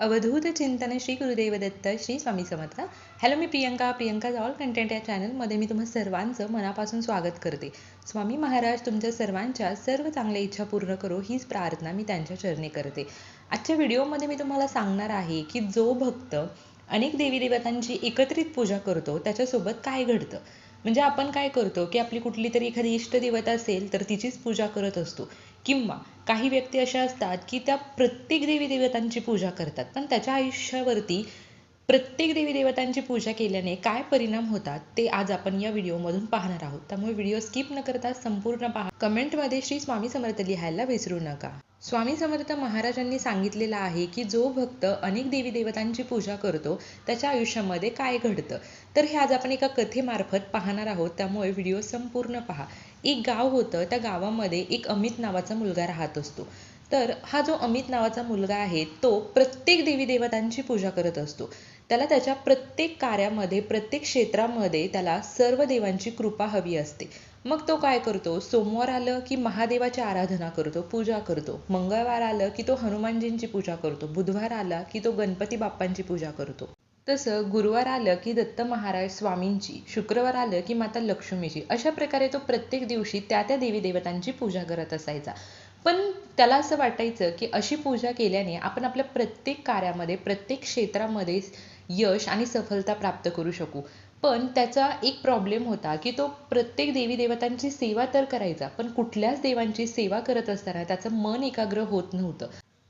अवधूत चिंतन श्री गुरुदेव दत्त श्री स्वामी समर्थ. हॅलो मी Priyanka. Priyanka all content या चॅनलमध्ये मी तुम्हा सर्वांचं मनापासून स्वागत करते. स्वामी महाराज तुमच्या सर्वांच्या सर्व चांगल्या इच्छा पूर्ण करो हीच प्रार्थना मी त्यांच्या चरणी करते. आजच्या व्हिडिओमध्ये मी तुम्हाला सांगणार आहे की जो भक्त अनेक देवी देवतांची एकत्रित पूजा करतो त्याच्यासोबत काय घडतं? म्हणजे आपण काय करतो की आपली कुठली तरी एखादी इष्टदेवता असेल तर तिचीच पूजा करत असतो. किंवा काही व्यक्ती अशा असतात की त्या प्रत्येक देवी देवतांची पूजा करतात. पण त्याच्या आयुष्यावरती प्रत्येक देवी देवतांची पूजा केल्याने काय परिणाम होतात ते आज आपण या व्हिडिओमधून पाहणार आहोत. त्यामुळे व्हिडिओ स्किप न करता संपूर्ण पहा. कमेंटमध्ये श्री स्वामी समर्थ लिहायला विसरू नका. स्वामी समर्थ महाराजांनी सांगितलेलं आहे की जो भक्त अनेक देवी देवतांची पूजा करतो त्याच्या आयुष्यामध्ये काय घडतं? तर हे आज आपण एका कथेमार्फत पाहणार आहोत. त्यामुळे व्हिडिओ संपूर्ण पहा. एक गाव होतं त्या गावामध्ये एक अमित नावाचा मुलगा राहत असतो. तर हा जो अमित नावाचा मुलगा आहे तो प्रत्येक देवी देवतांची पूजा करत असतो. त्याला त्याच्या प्रत्येक कार्यामध्ये प्रत्येक क्षेत्रामध्ये त्याला सर्व देवांची कृपा हवी असते. मग तो काय करतो? सोमवार आलं की महादेवाची आराधना करतो पूजा करतो. मंगळवार आलं की तो हनुमानजींची पूजा करतो. बुधवार आला की तो गणपती बाप्पांची पूजा करतो. तसं गुरुवार आलं की दत्त महाराज स्वामींची शुक्रवार आलं की माता लक्ष्मीची. अशा प्रकारे तो प्रत्येक दिवशी त्या त्या देवी देवतांची पूजा करत असायचा. पण त्याला असं वाटायचं की अशी पूजा केल्याने आपण आपल्या प्रत्येक कार्यामध्ये प्रत्येक क्षेत्रामध्ये यश आणि सफलता प्राप्त करू शकू. पण त्याचा एक प्रॉब्लेम होता की तो प्रत्येक देवी देवतांची सेवा तर करायचा पण कुठल्याच देवांची सेवा करत असताना त्याचं मन एकाग्र होत नव्हतं.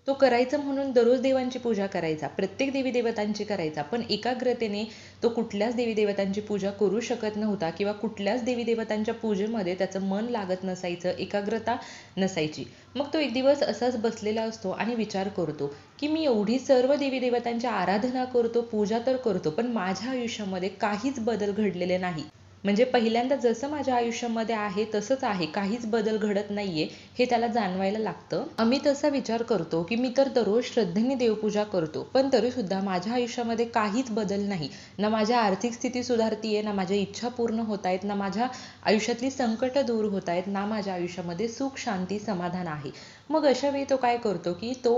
तो करायचा म्हणून दररोज देवांची पूजा करायचा प्रत्येक देवी देवतांची करायचा पण एकाग्रतेने तो कुठल्याच देवी देवतांची पूजा करू शकत नव्हता किंवा कुठल्याच देवी देवतांच्या पूजेमध्ये त्याचं मन लागत नसायचं एकाग्रता नसायची. मग तो एक दिवस असाच बसलेला असतो आणि विचार करतो की मी एवढी सर्व देवी देवतांची आराधना करतो पूजा तर करतो पण माझ्या आयुष्यामध्ये काहीच बदल घडलेले नाही. म्हणजे पहिल्यांदा जसं माझ्या आयुष्यामध्ये आहे तसंच आहे. काहीच बदल घडत नाहीये हे त्याला जाणवायला लागतं. अमित असा विचार करतो की मी तर दररोज श्रद्धेने देवपूजा करतो पण तरी सुद्धा माझ्या आयुष्यामध्ये काहीच बदल नाही. ना माझ्या आर्थिक स्थिती सुधारतीये ना माझ्या इच्छा पूर्ण होत आहेत ना माझ्या आयुष्यातली संकट दूर होत आहेत ना माझ्या आयुष्यामध्ये सुख शांती समाधान आहे. मग अशा वेळी तो काय करतो की तो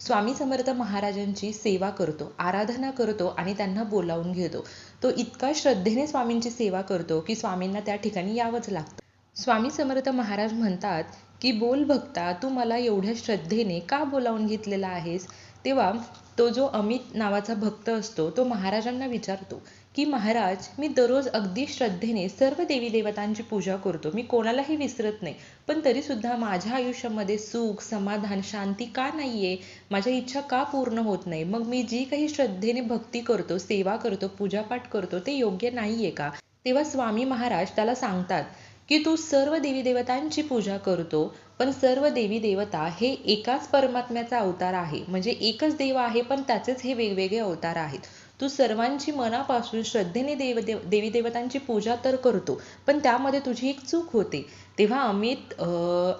स्वामी समर्थ महाराजांची सेवा करतो आराधना करतो आणि त्यांना बोलावून घेतो. तो इतका श्रद्धेने स्वामींची सेवा करतो की स्वामींना त्या ठिकाणी यावंच लागतं. स्वामी समर्थ महाराज म्हणतात की बोल भक्ता तू मला एवढ्या श्रद्धेने का बोलावून घेतलेला आहेस? तेव्हा तो जो अमित नावाचा भक्त असतो तो महाराजांना विचारतो की महाराज मी दररोज अगदी श्रद्धेने सर्व देवी देवतांची पूजा करतो. मी कोणालाही विसरत नाही. पण तरी सुद्धा माझ्या आयुष्यामध्ये सुख समाधान शांती का नाहीये? माझ्या इच्छा का पूर्ण होत नाही? मग मी जी काही श्रद्धेने भक्ती करतो सेवा करतो पूजापाठ करतो ते योग्य नाहीये का? तेव्हा स्वामी महाराज त्याला सांगतात की तू सर्व देवी देवतांची पूजा करतो पण सर्व देवी देवता हे एकाच परमात्म्याचा अवतार आहे. म्हणजे एकच देव आहे पण त्याचेच हे वेगवेगळे अवतार आहेत. तू सर्वांची मनापासून श्रद्धेने देव देव देवी देवतांची पूजा तर करतो पण त्यामध्ये तुझी एक चूक होते. तेव्हा अमित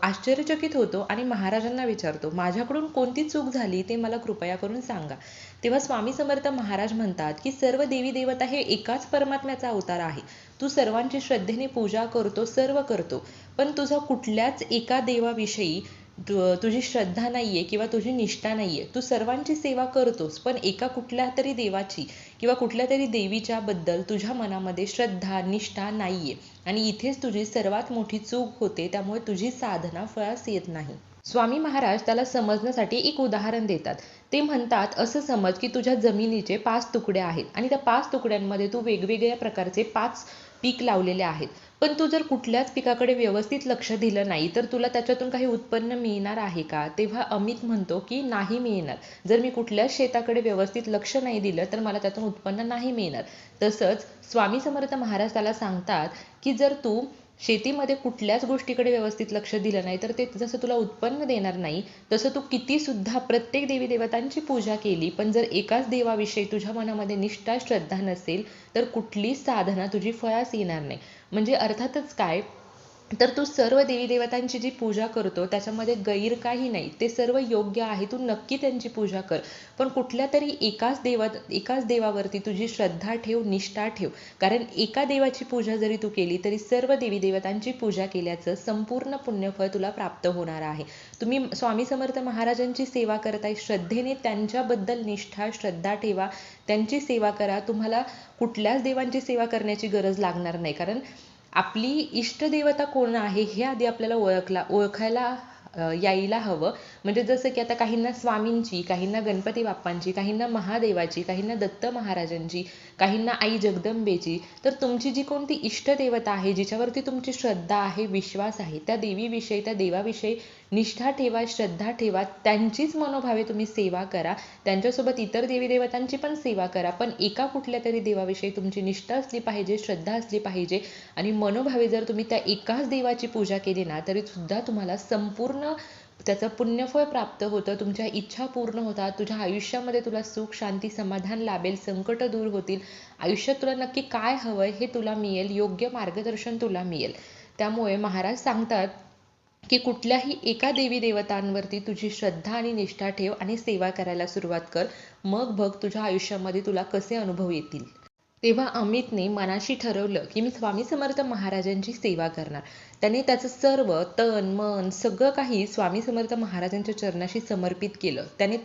आश्चर्यचकित होतो आणि महाराजांना विचारतो माझ्याकडून कोणती चूक झाली ते मला कृपया करून सांगा. तेव्हा स्वामी समर्थ महाराज म्हणतात की सर्व देवी देवता हे एकाच परमात्म्याचा अवतार आहे. तू सर्वांची श्रद्धेने पूजा करतो सर्व करतो पण तुझा कुठल्याच एका देवाविषयी तुझी श्रद्धा नाहीये किंवा तुझी निष्ठा नाहीये तू सर्वांची सेवा करतोस पण एका कुठल्या तरी देवाची किंवा कुठल्या तरी देवीच्या बद्दल तुझ्या मनामध्ये श्रद्धा निष्ठा नाहीये. आणि इथेच तुझी सर्वात मोठी चूक होते त्यामुळे तुझी साधना फळास येत नाही. स्वामी महाराज त्याला समजण्यासाठी एक उदाहरण देतात. ते म्हणतात असं समज की तुझ्या जमिनीचे पाच तुकडे आहेत आणि त्या पाच तुकड्यांमध्ये तू वेगवेगळ्या प्रकारचे पाच पीक लावलेले आहेत. पण तू जर कुठल्याच पिकाकडे व्यवस्थित लक्ष दिलं नाही तर तुला त्याच्यातून काही उत्पन्न मिळणार आहे का? तेव्हा अमित म्हणतो की नाही मिळणार. जर मी कुठल्याच शेताकडे व्यवस्थित लक्ष नाही दिलं तर मला त्यातून उत्पन्न नाही मिळणार. तसंच स्वामी समर्थ महाराज त्याला सांगतात की जर तू शेतीमध्ये कुठल्याच गोष्टीकडे व्यवस्थित लक्ष दिलं नाही तर ते जसं तुला उत्पन्न देणार नाही तसं तू किती सुद्धा प्रत्येक देवी देवतांची पूजा केली पण जर एकाच देवाविषयी तुझ्या मनामध्ये निष्ठा श्रद्धा नसेल तर कुठलीच साधना तुझी फळास येणार नाही. म्हणजे अर्थातच काय? तर तू सर्व देवी देवतांची जी पूजा करतो त्याच्यामध्ये गैर काही नाही. ते सर्व योग्य आहे. तू नक्की त्यांची पूजा कर. पण कुठल्या तरी एकाच देवा एकाच देवावरती तुझी श्रद्धा ठेव निष्ठा ठेव. कारण एका देवाची पूजा जरी तू केली तरी सर्व देवी देवतांची पूजा केल्याचं संपूर्ण पुण्यफळ तुला प्राप्त होणार आहे. तुम्ही स्वामी समर्थ महाराजांची सेवा करताय श्रद्धेने त्यांच्याबद्दल निष्ठा श्रद्धा ठेवा. त्यांची सेवा करा. तुम्हाला कुठल्याच देवांची सेवा करण्याची गरज लागणार नाही. कारण आपली इष्टदेवता कोण आहे हे आधी आपल्याला ओळखला ओळखायला यायला हवं. म्हणजे जसं की आता काहींना स्वामींची काहींना गणपती बाप्पांची काहींना महादेवाची काहींना दत्त महाराजांची काहींना आई जगदंबेची तर तुमची जी कोणती इष्टदेवता आहे जिच्यावरती तुमची श्रद्धा आहे विश्वास आहे त्या देवीविषयी त्या देवाविषयी निष्ठा ठेवा श्रद्धा ठेवा त्यांचीच मनोभावे तुम्ही सेवा करा त्यांच्यासोबत इतर देवी देवतांची पण सेवा करा पण एका कुठल्या तरी देवाविषयी तुमची निष्ठा असली पाहिजे श्रद्धा असली पाहिजे आणि मनोभावे जर तुम्ही त्या एकाच देवाची पूजा केली ना तरी सुद्धा तुम्हाला संपूर्ण त्याचं पुण्यफळ प्राप्त होतं तुमच्या इच्छा पूर्ण होतात तुझ्या आयुष्यामध्ये तुला सुख शांती समाधान लाभेल संकट दूर होतील. आयुष्यात तुला नक्की काय हवंय हे तुला मिळेल योग्य मार्गदर्शन तुला मिळेल. त्यामुळे महाराज सांगतात की कुठल्याही एका देवी देवतांवरती तुझी श्रद्धा आणि निष्ठा ठेव आणि सेवा करायला सुरुवात कर. मग बघ तुझ्या आयुष्यामध्ये तुला कसे अनुभव येतील. तेव्हा अमितने मनाशी ठरवलं की मी स्वामी समर्थ महाराजांची सेवा करणार. त्याने त्याचं सर्व तन मन सगळं काही स्वामी समर्थ महाराजांच्या चरणाशी समर्पित केलं. त्याने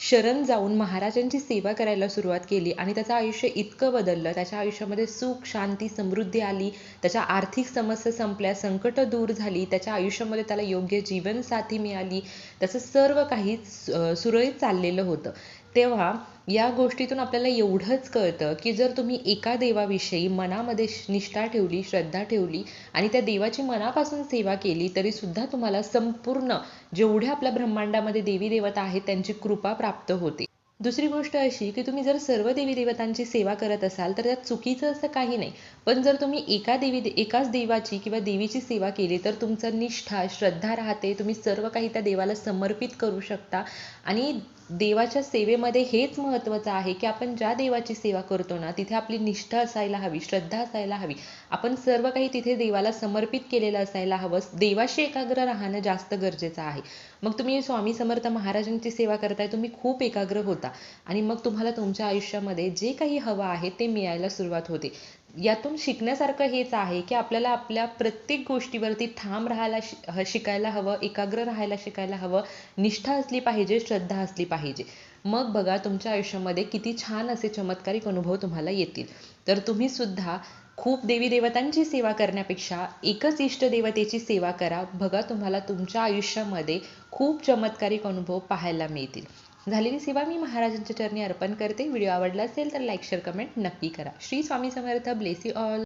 शरण जाऊन महाराजांची सेवा करायला सुरुवात केली आणि त्याचं आयुष्य इतकं बदललं. त्याच्या आयुष्यामध्ये सुख शांती समृद्धी आली. त्याच्या आर्थिक समस्या संपल्या संकट दूर झाली. त्याच्या आयुष्यामध्ये त्याला योग्य जीवनसाथी मिळाली. त्याचं सर्व काही सुरळीत चाललेलं होतं. तेव्हा या गोष्टीतून आपल्याला एवढंच कळतं की जर तुम्ही एका देवाविषयी मनामध्ये निष्ठा ठेवली श्रद्धा ठेवली आणि त्या देवाची मनापासून सेवा केली तरी सुद्धा तुम्हाला संपूर्ण जेवढ्या आपल्या ब्रह्मांडामध्ये देवी देवता आहेत त्यांची कृपा प्राप्त होते. दुसरी गोष्ट अशी की तुम्ही जर सर्व देवी देवतांची सेवा करत असाल तर त्यात चुकीचं असं काही नाही. पण जर तुम्ही एका देवी एकाच देवाची किंवा देवीची सेवा केली तर तुमचं निष्ठा श्रद्धा राहते. तुम्ही सर्व काही त्या देवाला समर्पित करू शकता आणि देवाच्या सेवेमध्ये हेच महत्त्वाचं आहे की आपण ज्या देवाची सेवा करतो ना तिथे आपली निष्ठा असायला हवी श्रद्धा असायला हवी. आपण सर्व काही तिथे देवाला समर्पित केलेलं असायला हवं. देवाशी एकाग्र राहणं जास्त गरजेचं आहे. मग तुम्ही स्वामी समर्थ महाराजांची सेवा करताय तुम्ही खूप एकाग्र होता. आणि मग तुम्हाला तुमच्या आयुष्यामध्ये जे काही हवं आहे ते मिळायला सुरुवात होते. यातून शिकण्यासारखं हेच आहे की आपल्याला आपल्या प्रत्येक गोष्टीवरती ठाम राहायला शिकायला हवं एकाग्र राहायला शिकायला हवं निष्ठा असली पाहिजे श्रद्धा असली पाहिजे. मग बघा तुमच्या आयुष्यामध्ये किती छान असे चमत्कारिक अनुभव तुम्हाला येतील. तर तुम्ही सुद्धा खूप देवी देवतांची सेवा करण्यापेक्षा एकच इष्ट देवतेची सेवा करा. बघा तुम्हाला तुमच्या आयुष्यामध्ये खूप चमत्कारिक अनुभव पाहायला मिळतील. झालेली सेवा मी महाराजांच्या चरणी अर्पण करते. व्हिडिओ आवडला असेल तर लाईक शेअर कमेंट नक्की करा. Shri Swami Samarth bless all